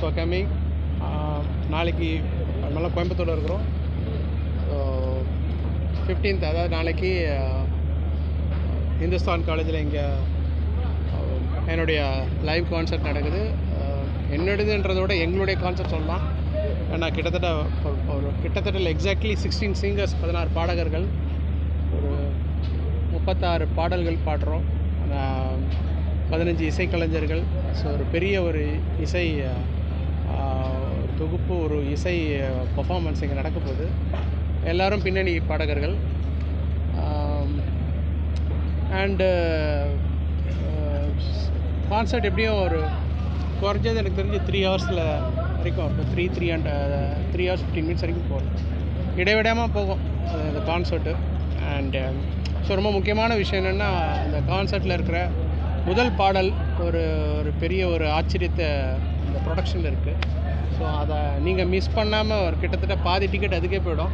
For coming uh, நாளைக்கு நல்லா கோயம்புத்தூரில் இருக்கிறோம். ஃபிஃப்டீன்த் அதாவது நாளைக்கு இந்துஸ்தான் காலேஜில் இங்கே என்னுடைய லைவ் கான்சர்ட் நடக்குது. Uh, ஆஹ், விட எங்களுடைய கான்சர்ட் சொல்லலாம். ஏன்னா கிட்டத்தட்ட ஒரு- கிட்டத்தட்ட எக்ஸாக்ட்லி சிக்ஸ்டீன் சிங்கர்ஸ் பதினாறு பாடகர்கள் ஒரு முப்பத்தாறு பாடல்கள் பாடுறோம். பதினஞ்சு இசைக்கலைஞர்கள். ஸோ ஒரு பெரிய ஒரு இசை தொகுப்பு ஒரு இசை பர்ஃபாமன்ஸ் இங்கே நடக்க போகுது. எல்லோரும் பின்னணி பாடகர்கள். அண்டு கான்சர்ட் எப்படியும் ஒரு குறைஞ்சது எனக்கு தெரிஞ்சு த்ரீ ஹவர்ஸில் வரைக்கும் இருக்கும். Three three and three hours fifteen minutes வரைக்கும் போகும். இடைவிடாமல் போகும் அந்த இந்த கான்சர்ட்டு அண்டு ஸோ ரொம்ப முக்கியமான விஷயம் என்னென்னா அந்த கான்சர்ட்டில் இருக்கிற முதல் பாடல் ஒரு ஒரு பெரிய ஒரு ஆச்சரியத்தை இந்த ப்ரொடக்ஷனில் இருக்குது ஸோ அதை நீங்கள் மிஸ் பண்ணாமல் ஒரு கிட்டத்தட்ட பாதி டிக்கெட் அதுக்கே போயிடும்.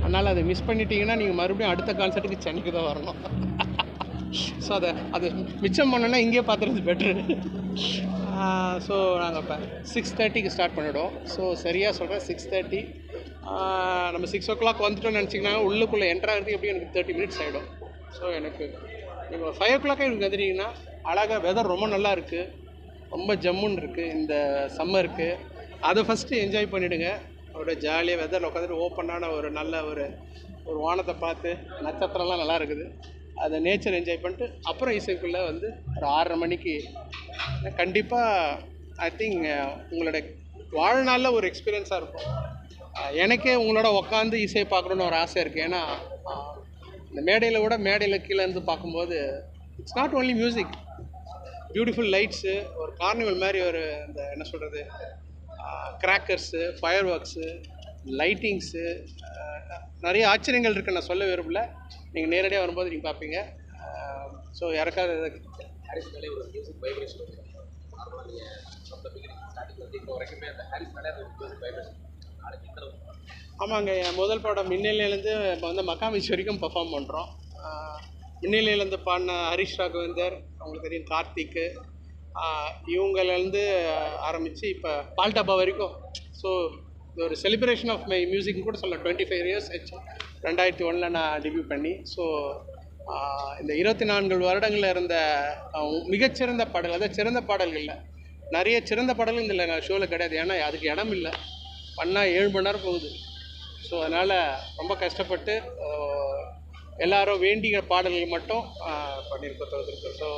அதனால் அதை மிஸ் பண்ணிட்டீங்கன்னா நீங்கள் மறுபடியும் அடுத்த கான்சர்ட்டுக்கு சென்னைக்கு தான் வரணும். ஸோ அதை அது மிச்சம் பண்ணோன்னா இங்கேயே பார்த்துறது பெட்ரு ஸோ நாங்கள் இப்போ சிக்ஸ் தேர்ட்டிக்கு ஸ்டார்ட் பண்ணிவிடுவோம் ஸோ சரியாக சொல்கிறேன் சிக்ஸ் தேர்ட்டி நம்ம சிக்ஸ் ஓ கிளாக் வந்துட்டோம்னு நினச்சிங்கன்னா உள்ளுக்குள்ளே என்ட்ராகிறதுக்கு எப்படியும் எனக்கு தேர்ட்டி மினிட்ஸ் ஆகிடும் ஸோ எனக்கு நீங்கள் ஃபைவ் ஓ கிளாக்கே எனக்கு வந்துட்டீங்கன்னா அழகாக வெதர் ரொம்ப நல்லா இருக்குது ரொம்ப ஜம்முன்னு இருக்குது இந்த சம்மருக்கு அதை ஃபஸ்ட்டு என்ஜாய் பண்ணிவிடுங்க அவரோட ஜாலியாக வெதரில் உட்காந்துட்டு ஓப்பனான ஒரு நல்ல ஒரு ஒரு வானத்தை பார்த்து நட்சத்திரம்லாம் நல்லா இருக்குது. அதை நேச்சர் என்ஜாய் பண்ணிட்டு அப்புறம் இசைக்குள்ளே வந்து ஒரு ஆறரை மணிக்கு கண்டிப்பாக ஐ திங்க் உங்களோட வாழ்நாளில் ஒரு எக்ஸ்பீரியன்ஸாக இருக்கும். எனக்கே உங்களோட உட்காந்து இசையை பார்க்கணுன்னு ஒரு ஆசை இருக்குது ஏன்னா இந்த மேடையில் விட மேடையில் கீழே இருந்து பார்க்கும்போது it's not only music beautiful lights ஒரு கார்னிவல் மாதிரி ஒரு இந்த என்ன சொல்கிறது கிராக்கர்ஸு ஃபயர் ஒர்க்ஸு லைட்டிங்ஸு நிறைய ஆச்சரியங்கள் இருக்குது நான் சொல்ல விரும்பல. நீங்கள் நேரடியாக வரும்போது நீங்கள் பார்ப்பீங்க. ஸோ யாருக்காவது ஆமாங்க என் முதல் படம் மின்னலையிலேருந்து இப்போ வந்து மக்காமிச் வரைக்கும் பெர்ஃபார்ம் பண்ணுறோம் மின்னலையிலேருந்து பாடின ஹரிஷ் ராகவேந்தர் அவங்களுக்கு தெரியும் கார்த்திக்கு இவங்கலேருந்து ஆரம்பித்து இப்போ பால்டாபா வரைக்கும். ஸோ இது ஒரு செலிப்ரேஷன் ஆஃப் மை மியூசிக்னு கூட சொல்லலாம். டுவெண்ட்டி ஃபைவ் இயர்ஸ் ஆச்சு. ரெண்டாயிரத்தி ஒன்றில் நான் டெபியூ பண்ணி. ஸோ இந்த இருபத்தி நான்கு வருடங்களில் இருந்த மிகச்சிறந்த பாடல் அதாவது சிறந்த பாடல்களில். நிறைய சிறந்த பாடல்கள் இதில் ஷோவில் கிடையாது. ஏன்னா அதுக்கு இடம் இல்லை. பண்ணால் ஏழு மணி நேரம் போகுது. ஸோ அதனால் ரொம்ப கஷ்டப்பட்டு எல்லாரும் வேண்டிய பாடல்கள் மட்டும் பண்ணியிருக்கோம் ஸோ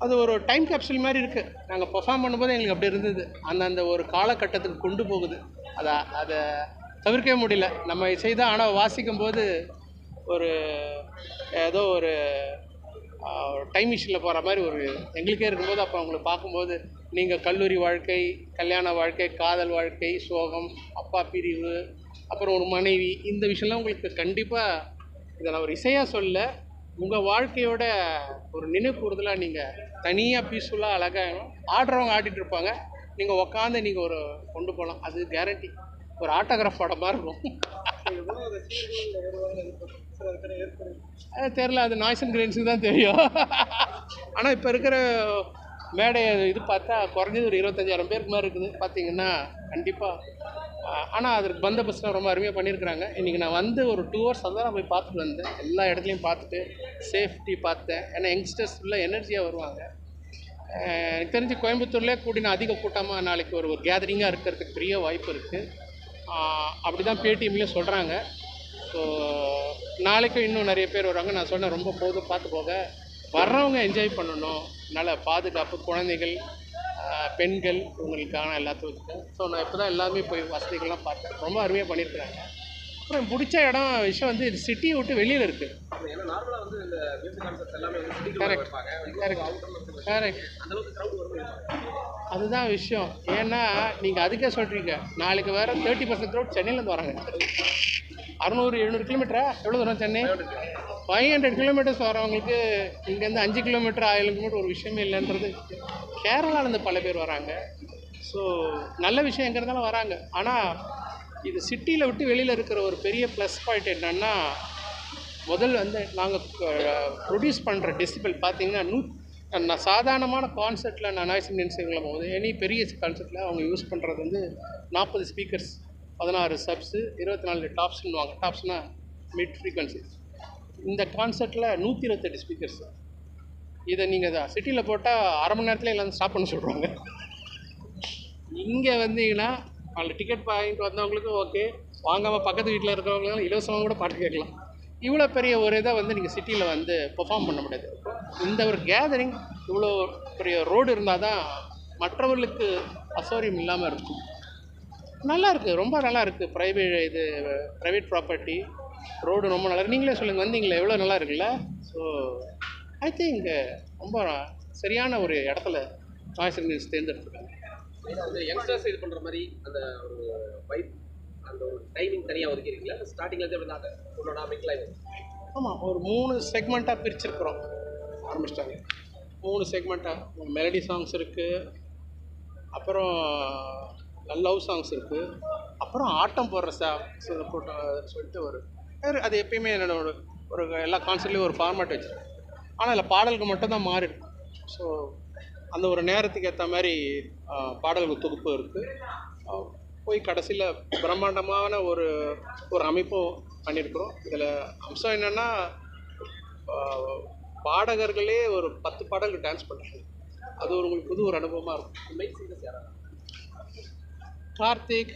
அது ஒரு டைம் கேப்சூல் மாதிரி இருக்குது நாங்கள் பர்ஃபார்ம் பண்ணும்போது எங்களுக்கு அப்படி இருந்தது. அந்த அந்த ஒரு காலகட்டத்துக்கு கொண்டு போகுது. அதை அதை தவிர்க்கவே முடியல. நம்ம செய்தால் ஆனால் வாசிக்கும் போது ஒரு ஏதோ ஒரு டைம் மிஷினில் போகிற மாதிரி ஒரு எங்களுக்கே இருக்கும்போது அப்போ அவங்களை பார்க்கும்போது நீங்கள் கல்லூரி வாழ்க்கை கல்யாண வாழ்க்கை காதல் வாழ்க்கை சோகம் அப்பா பிரிவு அப்புறம் ஒரு மனைவி இந்த விஷயம்லாம் உங்களுக்கு கண்டிப்பாக இதை நான் ஒரு இசையாக சொல்ல உங்கள் வாழ்க்கையோட ஒரு நினைவு நீங்கள் தனியாக பீஸ்ஃபுல்லாக அழகாக ஆடுறவங்க ஆடிட்டு இருப்பாங்க. நீங்கள் உக்காந்து நீங்கள் ஒரு கொண்டு போகலாம் அது கேரண்டி ஒரு ஆட்டோகிராஃப் படம் மாதிரி இருக்கும். அது தெரில அது நாய்ஸ் அண்ட் கிரீன்ஸு தான் தெரியும். ஆனால் இப்போ இருக்கிற மேடை இது பார்த்தா குறைஞ்சது ஒரு இருபத்தஞ்சாயிரம் பேருக்கு மாதிரி இருக்குது. பார்த்தீங்கன்னா கண்டிப்பாக ஆனால் அதற்கு பந்தோபஸ்லாம் ரொம்ப அருமையாக பண்ணியிருக்கிறாங்க இன்றைக்கி நான் வந்து ஒரு டூ ஹவர்ஸ் அதான் நான் போய் பார்த்துட்டு வந்தேன். எல்லா இடத்துலையும் பார்த்துட்டு சேஃப்டி பார்த்தேன். ஏன்னா யங்ஸ்டர்ஸ் ஃபுல்லாக எனர்ஜியாக வருவாங்க. எனக்கு தெரிஞ்சு கோயம்புத்தூர்லேயே கூட்டின அதிக கூட்டமாக நாளைக்கு ஒரு ஒரு கேதரிங்காக இருக்கிறதுக்கு பெரிய வாய்ப்பு இருக்குது அப்படி தான் பேடிஎம்லேயும் சொல்கிறாங்க ஸோ நாளைக்கும் இன்னும் நிறைய பேர் வருவாங்க. நான் சொன்னேன் ரொம்ப போதும் பார்த்து போக. வர்றவங்க என்ஜாய் பண்ணணும். அதனால் பாதுகாப்பு குழந்தைகள் பெண்கள் இவங்களுக்கான எல்லாத்துக்கும். ஸோ நான் இப்போ தான் எல்லாமே போய் வசதிகள்லாம் பார்த்தேன் ரொம்ப அருமையாக பண்ணியிருக்கிறாங்க. அப்புறம் பிடிச்ச இடம் விஷயம் வந்து இது சிட்டியை விட்டு வெளியில் இருக்குது கரெக்ட் அதுதான் விஷயம். ஏன்னா நீங்கள் அதுக்கே சொல்கிறீங்க நாளைக்கு வேறு தேர்ட்டி பர்சன்ட் க்ரௌட் சென்னையிலேருந்து வராங்க. அறநூறு எழுநூறு கிலோமீட்டரா எவ்வளோ தூரம் சென்னை? ஃபைவ் ஹண்ட்ரட் கிலோமீட்டர்ஸ் வரவங்களுக்கு இங்கேருந்து அஞ்சு கிலோமீட்டர் ஆயிரம் கிலோமீட்டர் ஒரு விஷயமே இல்லைன்றது கேரளாலேருந்து பல பேர் வராங்க. ஸோ நல்ல விஷயம் எங்கே இருந்தாலும் வராங்க. ஆனால் இது சிட்டியில் விட்டு வெளியில் இருக்கிற ஒரு பெரிய ப்ளஸ் பாயிண்ட் என்னென்னா முதல் வந்து நாங்கள் ப்ரொடியூஸ் பண்ணுற டெசிபிள் பார்த்தீங்கன்னா நூ நான் சாதாரணமான கான்செர்ட்டில் நான் நாய்ஸ் இன்டென்சிவ்ல போது எனி பெரிய கான்செர்ட்டில் அவங்க யூஸ் பண்ணுறது வந்து நாற்பது ஸ்பீக்கர்ஸ் பதினாறு சப்ஸு இருபத்தி நாலு டாப்ஸ்னுவாங்க டாப்ஸ்னால் மிட் ஃப்ரீக்வன்சி இந்த கான்செர்ட்டில் நூற்றி இருபத்தெட்டு ஸ்பீக்கர்ஸ் இதை நீங்கள் தான் சிட்டியில் போட்டால் அரை மணி நேரத்தில் எல்லாம் ஸ்டாப் பண்ண சொல்கிறாங்க இங்கே வந்தீங்கன்னா அதில் டிக்கெட் வாங்கிட்டு வந்தவங்களுக்கும் ஓகே வாங்காமல் பக்கத்து வீட்டில் இருக்கிறவங்களும் இலவசமாக கூட பாட்டு கேட்கலாம். இவ்வளோ பெரிய ஒரு இதை வந்து நீங்கள் சிட்டியில் வந்து பெர்ஃபார்ம் பண்ண முடியாது. இந்த ஒரு கேதரிங் இவ்வளோ பெரிய ரோடு இருந்தால் தான் மற்றவர்களுக்கு அசௌரியம் இல்லாமல் இருக்கும். நல்லா இருக்குது ரொம்ப நல்லா இருக்குது ப்ரைவேட் இது ப்ரைவேட் ப்ராப்பர்ட்டி ரோடு ரொம்ப நல்லா நீங்களே சொல்லுங்கள் வந்தீங்களே எவ்வளோ நல்லா இருக்குல்ல? ஸோ ஐ திங்க் ரொம்ப சரியான ஒரு இடத்துல நாய்ஸ் தேர்ந்தெடுத்துருக்காங்க. யங்ஸ்டர்ஸ் இது பண்ணுற மாதிரி அந்த ஒரு வைப் அந்த ஒரு டைமிங் தனியாக ஒதுக்கிருக்கீங்களா? இல்லை ஸ்டார்டிங்லேருந்து எப்படி நான் உன்னோட மிக்லாய் ஆமாம் ஒரு மூணு செக்மெண்ட்டாக பிரிச்சிருக்கிறோம். ஆரம்பிச்சிட்டாங்க. மூணு செக்மெண்ட்டாக மெலடி சாங்ஸ் இருக்குது அப்புறம் லவ் சாங்ஸ் இருக்குது அப்புறம் ஆட்டம் போடுற சாங்ஸ் போட்டு சொல்லிட்டு ஒரு வேறு அது எப்பயுமே என்னோட ஒரு ஒரு எல்லா கான்சர்ட்லேயும் ஒரு ஃபார்மேட் வச்சுருக்கேன். ஆனால் அதில் பாடலுக்கு மட்டும் தான் மாறி இருக்கும் ஸோ அந்த ஒரு நேரத்துக்கு ஏற்ற மாதிரி பாடல்கள் தொகுப்பு இருக்குது போய் கடைசியில் பிரம்மாண்டமான ஒரு ஒரு அமைப்பும் பண்ணியிருக்கிறோம் இதில் அம்சம் என்னென்னா பாடகர்களே ஒரு பத்து பாடல்கள் டான்ஸ் பண்ணுறாங்க அது ஒரு உங்களுக்கு புது ஒரு அனுபவமாக இருக்கும். கார்த்திக்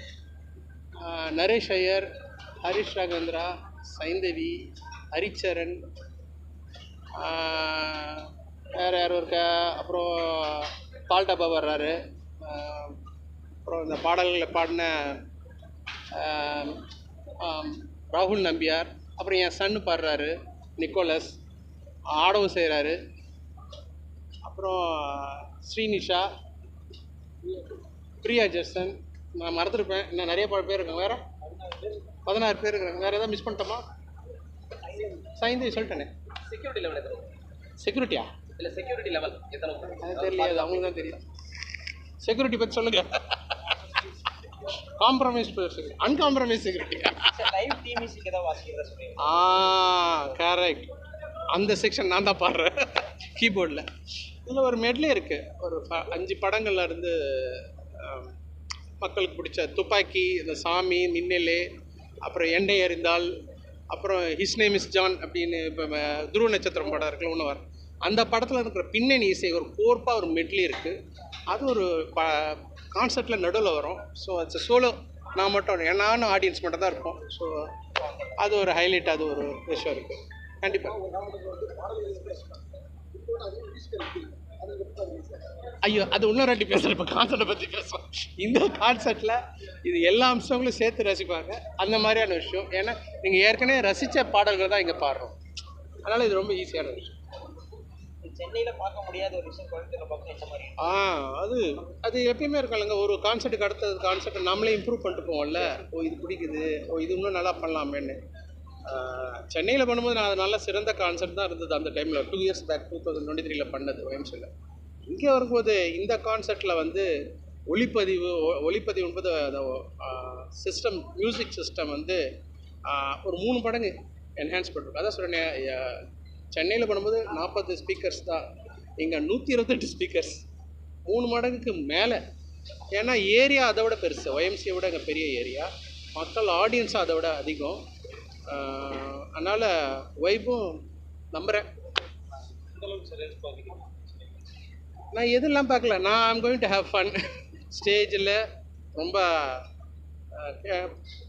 நரேஷ் ஐயர் ஹரிஷ் ராகவேந்திரா சைந்தவி ஹரிச்சரன் ஆ, வேறு யாரும் இருக்கா? அப்புறம் பால் டப்பா வர்றாரு. அப்புறம் இந்த பாடல்களை பாடின ராகுல் நம்பியார் அப்புறம் என் சன்னு பாடுறாரு நிக்கோலஸ் ஆடவும் செய்கிறாரு அப்புறம் ஸ்ரீனிஷா பிரியா ஜெர்சன். நான் மறந்துருப்பேன். இன்னும் நிறைய பேர் இருக்காங்க. வேறு? பதினாறு பேர் இருக்கிறாங்க வேறு எதாவது மிஸ் பண்ணிட்டோமா? சைந்தவி சொல்லிட்டேனே. செக்யூரிட்டி லெவல் எத்தனை செக்யூரிட்டியா இல்லை செக்யூரிட்டி லெவல் எத்தனை தெரியல அது அவங்களுக்கு தான் தெரியும். செக்யூரிட்டி பற்றி சொல்லுங்க. காம்ப்ரமைஸ் அன்காம்ப்ரமைஸ் செக்யூரிட்டியா லைவ் டீம் மியூசிக் ஏதாவது வாசிக்கிறதா சொல்றீங்க ஆ கரெக்ட் அந்த செக்ஷன் நான் தான் பாடுறேன். கீபோர்டில் இதில் ஒரு மெட்லே இருக்குது ஒரு அஞ்சு படங்கள்ல இருந்து மக்களுக்கு பிடிச்ச துப்பாக்கி இந்த சாமி மின்னலே அப்புறம் எண்ணெய் எறிந்தால் அப்புறம் ஹிஸ் நேம் இஸ் ஜான் அப்படின்னு இப்போ துருவ நட்சத்திரம் படம் இருக்குல்ல ஒன்று வரும். அந்த படத்தில் இருக்கிற பின்னணி இசை ஒரு கோர்ப்பாக ஒரு மெட்லி இருக்குது அது ஒரு ப கான்செப்டில் நடுவில் வரும். ஸோ அது சோலோ நான் மட்டும் நானும் ஆடியன்ஸ் மட்டும் தான் இருப்போம். ஸோ அது ஒரு ஹைலைட் அது ஒரு விஷயம் இருக்குது கண்டிப்பாக ஐயோ அது இன்னும் ரெண்டு பேசுகிறேன் இப்போ கான்செப்டை பற்றி பேசுவோம். இந்த கான்செப்டில் இது எல்லா அம்சங்களும் சேர்த்து ரசிப்பாங்க. அந்த மாதிரியான விஷயம். ஏன்னா நீங்கள் ஏற்கனவே ரசித்த பாடல்கள் தான் இங்கே பாடுறோம். அதனால் இது ரொம்ப ஈஸியான விஷயம். சென்னையில் பார்க்க முடியாத ஒரு விஷயம் கோயம்புத்தூரில் பார்க்க இந்த மாதிரி ஆ அது அது எப்பயுமே இருக்கலங்க ஒரு கான்செப்ட்டுக்கு அடுத்தது கான்செப்ட் நம்மளே இம்ப்ரூவ் பண்ணிட்டு போவோம்ல. ஓ இது பிடிக்குது. ஓ இது இன்னும் நல்லா பண்ணலாமேன்னு. சென்னையில் பண்ணும்போது நான் அது நல்ல சிறந்த கான்செப்ட் தான் இருந்தது அந்த டைமில் two years back two thousand twenty த்ரீல பண்ணது ஒயம்சில் இங்கே வரும்போது இந்த கான்செப்டில் வந்து ஒளிப்பதிவு ஒளிப்பதிவு என்பது சிஸ்டம் மியூசிக் சிஸ்டம் வந்து ஒரு மூணு மடங்கு என்ஹான்ஸ் பண்ணிருக்கோம் அதான் சொல்கிறேன் சென்னையில் பண்ணும்போது நாற்பது ஸ்பீக்கர்ஸ் தான். இங்கே நூற்றி இருபத்தெட்டு ஸ்பீக்கர்ஸ் மூணு மடங்குக்கு மேலே. ஏன்னா ஏரியா அதை விட பெருசு. ஒயம்சியை விட இங்கே பெரிய ஏரியா. மக்கள் ஆடியன்ஸும் அதை விட அதிகம். அதனால் வைப்பும் நம்புகிறேன் நான் எதுலாம் பார்க்கல? நான் I'm going to have fun ஸ்டேஜில் ரொம்ப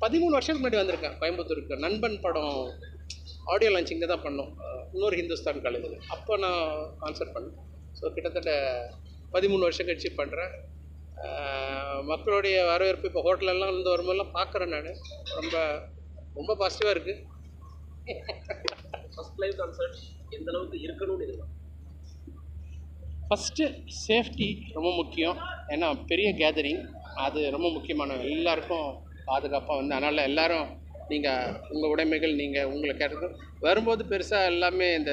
பதிமூணு வருஷத்துக்கு முன்னாடி வந்திருக்கேன். கோயம்புத்தூருக்கு. நண்பன் படம். ஆடியோ லான்ச் இங்கே தான் பண்ணோம். இன்னொரு ஹிந்துஸ்தான் காலேஜில் அப்போ நான் கான்சர்ட் பண்ணேன். ஸோ கிட்டத்தட்ட பதிமூணு வருஷம் கழிச்சு பண்ணுறேன் மக்களுடைய வரவேற்பு இப்போ ஹோட்டலெல்லாம் இருந்து வரும்போதெல்லாம் பார்க்குறேன் நான். ரொம்ப ரொம்ப பாசிட்டிவாக இருக்குது ஃபர்ஸ்ட் லைவ் கான்சர்ட் எந்த அளவுக்கு இருக்கணும்னு எதிர்பார்க்கணும் ஃபஸ்ட்டு சேஃப்டி ரொம்ப முக்கியம். ஏன்னா பெரிய கேதரிங் அது ரொம்ப முக்கியமான. எல்லாருக்கும் பாதுகாப்பாக வந்து அதனால் எல்லாரும் நீங்கள் உங்கள் உடைமைகள் நீங்கள் உங்களை கேட்டது. வரும்போது பெருசாக எல்லாமே இந்த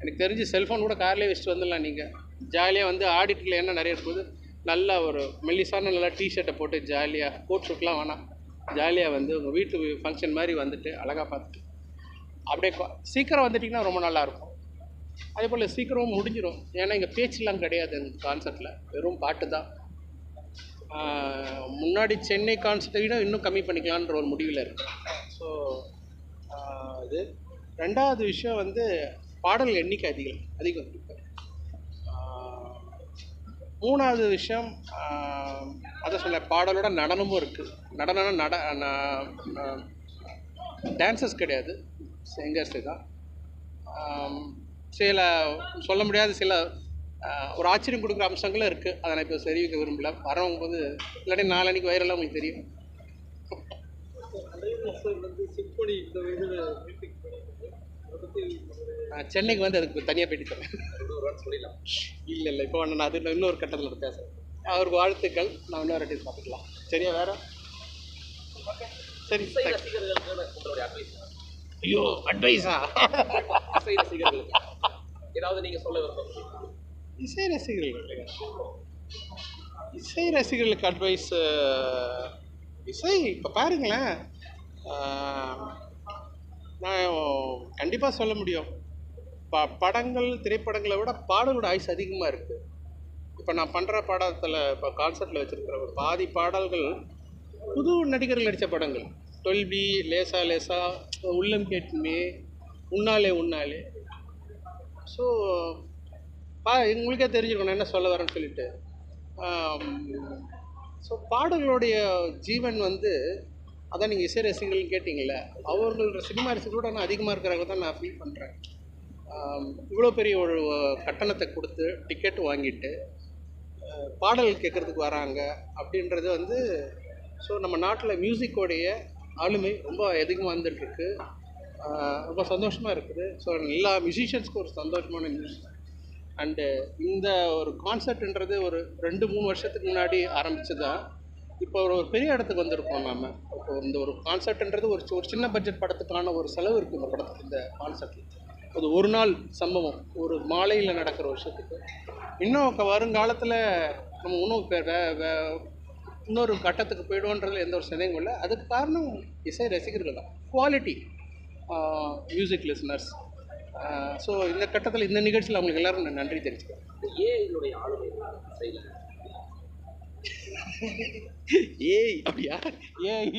எனக்கு தெரிஞ்சு செல்ஃபோன் கூட கார்லேயே வச்சுட்டு வந்துடலாம் நீங்கள் ஜாலியாக வந்து ஆடிட்டில் என்ன நிறைய இருக்கும்போது நல்ல ஒரு மெல்லிசான நல்லா டிஷர்ட்டை போட்டு ஜாலியாக கோட் ஷூட்லாம் வேணாம். ஜாலியாக வந்து உங்கள் வீட்டு ஃபங்க்ஷன் மாதிரி வந்துட்டு அழகாக பார்த்துட்டு. அப்படியே சீக்கிரம் வந்துட்டிங்கன்னா ரொம்ப நல்லாயிருக்கும் அதே போல் சீக்கிரமும் முடிஞ்சிடும் ஏன்னா இங்கே பேச்செல்லாம் கிடையாது இந்த கான்சர்ட்டில் வெறும் பாட்டு தான். முன்னாடி சென்னை கான்சர்ட்டை விட இன்னும் கம்மி பண்ணிக்கலான்ற ஒரு முடிவில் இருக்கு. ஸோ இது. ரெண்டாவது விஷயம் வந்து பாடல் எண்ணிக்கை அதிகம் அதிகம். இப்போ மூணாவது விஷயம் அதை சொல்ல பாடலோட நடனமும் இருக்குது நடனம் நட டான்சஸ் கிடையாது. சிங்கர்ஸு தான். சில சொல்ல முடியாத சில ஒரு ஆச்சரியம் கொடுக்குற அம்சங்களும் இருக்குது அதை நான் இப்போ தெரிவிக்க விரும்பல. வரவங்க வந்து இல்லாட்டி நாளன்னைக்கு வைரலாக உங்களுக்கு தெரியும். சென்னைக்கு வந்து அதுக்கு தனியாக போயிட்டு தரேன் இல்லை இல்லை இப்போ நான் அது இன்னொரு கட்டத்தில் பேசுகிறேன் அவருக்கு வாழ்த்துக்கள். நான் இன்னொரு வாட்டி பார்த்துக்கலாம். சரியா வேற? சரி ஐயோ அட்வைஸா ஏதாவது நீங்க சொல்ல விரும்புறீங்க இசை ரசிகர்கள். இசை ரசிகர்களுக்கு அட்வைஸ் இசை இப்போ பாருங்களேன். நான் கண்டிப்பாக சொல்ல முடியும். ப படங்கள் திரைப்படங்களை விட பாடலோட ஆயுஸ் அதிகமாக இருக்குது இப்போ நான் பண்ணுற படத்தில் இப்போ கான்சர்ட்டில் வச்சுருக்கிற ஒரு பாதி பாடல்கள் புது நடிகர்கள் நடித்த படங்கள். தொல்வி லேசா லேசா உள்ளம் கேட்டுமே உன்னாலே உன்னாலே. ஸோ பா உங்களுக்கே தெரிஞ்சுக்கணும் என்ன சொல்ல வரேன்னு சொல்லிட்டு. ஸோ பாடல்களுடைய ஜீவன் வந்து அதான் நீங்கள் இசை ரசிகர்கள் கேட்டிங்கள அவர்களோட சினிமா ரசிகர்களோட நான் அதிகமாக இருக்கிறாங்க தான் நான் ஃபீல் பண்ணுறேன் இவ்வளோ பெரிய ஒரு கட்டணத்தை கொடுத்து டிக்கெட் வாங்கிட்டு பாடல் கேட்குறதுக்கு வராங்க அப்படின்றது வந்து ஸோ நம்ம நாட்டில் மியூசிக்கோடைய ஆளுமை ரொம்ப அதிகமாக வந்துட்டுருக்கு ரொம்ப சந்தோஷமாக இருக்குது. ஸோ எல்லா மியூசிஷியன்ஸ்க்கும் ஒரு சந்தோஷமான நியூஸ் அண்டு uh, இந்த ஒரு கான்செப்ட்ன்றது ஒரு ரெண்டு மூணு வருஷத்துக்கு முன்னாடி ஆரம்பித்து தான் இப்போ ஒரு ஒரு பெரிய இடத்துக்கு வந்திருக்கோம் நாம். இப்போ இந்த ஒரு கான்செப்ட்ன்றது ஒரு ஒரு சின்ன பட்ஜெட் படத்துக்கான ஒரு செலவு இருக்குது இந்த படத்துக்கு இந்த கான்சர்ட்டில் அது ஒரு நாள் சம்பவம். ஒரு மாலையில் நடக்கிற வருஷத்துக்கு இன்னும் வருங்காலத்தில் நம்ம இன்னும் வே- வே- வே- இன்னொரு கட்டத்துக்கு போயிடுவோன்றதுல எந்த ஒரு சந்தேகமும் இல்லை. அதுக்கு காரணம் இசை ரசிகர்கள் தான். குவாலிட்டி மியூசிக் லிசனர்ஸ் ஸோ இந்த கட்டத்தில் இந்த நிகழ்ச்சியில் அவங்களுக்கு எல்லாரும் நான் நன்றி தெரிவிச்சுக்கிறேன். ஏய் அப்படியா? ஏய்.